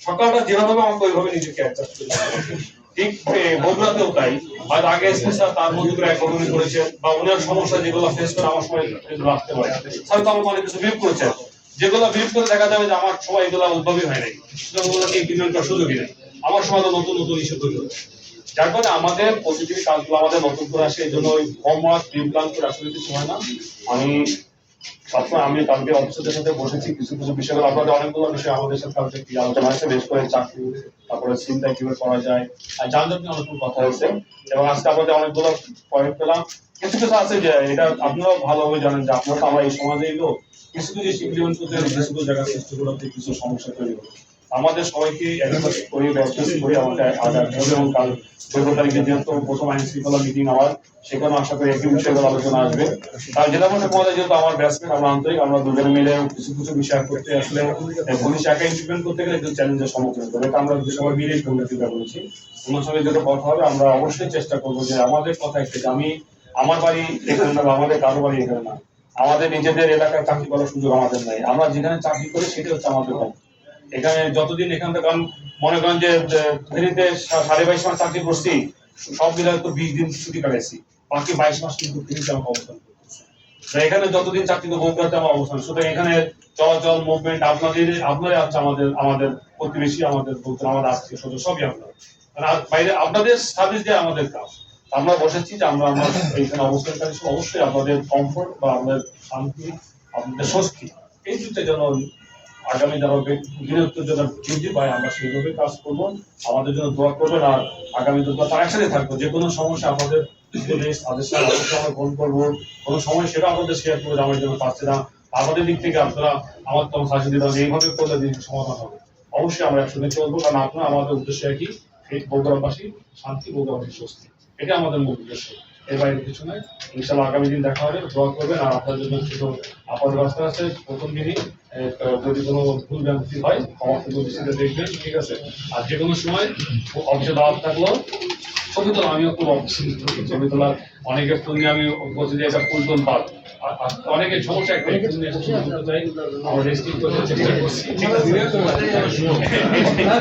সকালটা যেভাবে আমাকে ওইভাবে নিজেকে অ্যাডজাস্ট করতে ঠিক তাই। আগে তার মধ্যে করে এক ঘটনা করেছেন বা ওনার সমস্যা যেগুলো ফেস করে আমার সময় আসতে পারে। স্যার তো আমাকে অনেক কিছু বিপ করেছেন। যেগুলো করে দেখা যাবে যে আমার সময় এগুলো উদ্ভাবী হয় নাই। ওগুলোকে ইমপ্লিমেন্ট করার সুযোগই নেই। আমার সময় তো নতুন নতুন ইস্যু তৈরি হচ্ছে। যার কারণে আমাদের পজিটিভ কাজগুলো আমাদের নতুন করে আসে, এই জন্য ওই হোমওয়ার্ক প্ল্যান করে আসলে কিছু হয় না। আমি সবসময় আমি কালকে অফিসারদের সাথে বসেছি, কিছু কিছু বিষয় আপনাদের অনেকগুলো বিষয় আমাদের সাথে কালকে কি আলোচনা হয়েছে, বেশ করে চাকরি, তারপরে চিন্তা কীভাবে করা যায়, আর যানজট নিয়ে অনেকগুলো কথা হয়েছে। এবং আজকে আপনাদের অনেকগুলো পয়েন্ট পেলাম। কিছু কিছু আছে যে, এটা আপনারাও ভালোভাবে জানেন যে আপনারা তো আমরা এই সমাজেই এলো কিছু কিছু ইমপ্লিমেন্ট করতে কিছু জায়গায় সৃষ্টিগুলোতে কিছু সমস্যা তৈরি হবে। আমাদের সবাইকে একসাথে করে এবং তারিখে যেহেতু প্রথম আইন শৃঙ্খলা মিটিং আমার। সেখানে আশা করি একই বিষয়গুলো আলোচনা আসবে। আর জেলা মধ্যে মহোদয় যেহেতু আমার ব্যাটসম্যান আমরা আন্তরিক, আমরা দুজনে মিলে কিছু কিছু বিষয় করতে আসলে পুলিশ একা ইমপ্লিমেন্ট করতে গেলে একটু চ্যালেঞ্জের সম্মুখীন হতে হবে। আমরা সবাই মিলে চিন্তা করেছি। ওনার সঙ্গে যেটা কথা হবে, আমরা অবশ্যই চেষ্টা করব যে আমাদের কথা একটু আমি, আমার বাড়ি এখানে না, আমাদের কারও বাড়ি এখানে না। আমাদের নিজেদের এলাকায় চাকরি করার সুযোগ আমাদের নাই। আমরা যেখানে চাকরি করি সেটা হচ্ছে আমাদের হক এখানে যতদিন এখান থেকে মনে করেন যে ফেরিতে সাড়ে বাইশ মাস চাকরি করছি, সব মিলাই তো বিশ দিন ছুটি কাটাইছি। বাকি বাইশ মাস কিন্তু ফেরিতে আমার অবস্থান করতেছি। তো এখানে যতদিন চাকরি করব বগুড়াতে আমার অবস্থান। সুতরাং এখানে চলাচল মুভমেন্ট আপনাদের, আপনারাই আছে আমাদের আমাদের প্রতিবেশী, আমাদের বলতে আমাদের আত্মীয় স্বজন, সবই আপনার মানে বাইরে আপনাদের সার্ভিস দেওয়া আমাদের কাজ। আমরা বসেছি যে আমরা আমরা এইখানে অবস্থানকারী অবশ্যই আপনাদের কমফোর্ট বা আমাদের শান্তি, আপনাদের স্বস্তি, এই দুটো যেন আগামী যারা বীরত্ব যারা বৃদ্ধি পায়, আমরা সেইভাবে কাজ করব। আমাদের জন্য দোয়া করবেন আর আগামী দিন তার থাকব। যে কোনো সমস্যা আমাদের গ্রহণ করব। কোনো সময় সেটা আমাদের শেয়ার করে আমার জন্য পাচ্ছে না। দিক থেকে আমার এইভাবে সমাধান হবে। অবশ্যই আমরা চলবো আমাদের উদ্দেশ্য একই। শান্তি এটা আমাদের মূল উদ্দেশ্য। এর বাইরে কিছু নয়। ইনশাল্লাহ আগামী দিন দেখা হবে, দোয়া করবেন। আর আপনার জন্য ছোট আপাত রাস্তা আছে, প্রথম দিনই যদি কোনো ভুল ভ্রান্তি হয়, ক্ষমা সুযোগ দৃষ্টিতে দেখবেন, ঠিক আছে? আর যে কোনো সময় অফিসে দাওয়াত থাকল ছবি তোলা, আমিও খুব অপছন্দ করি ছবি তোলা অনেকের ফোন নিয়ে আমি বলছি যে, এটা ফুলতন পাল। অনেকের সমস্যা একটা আমরা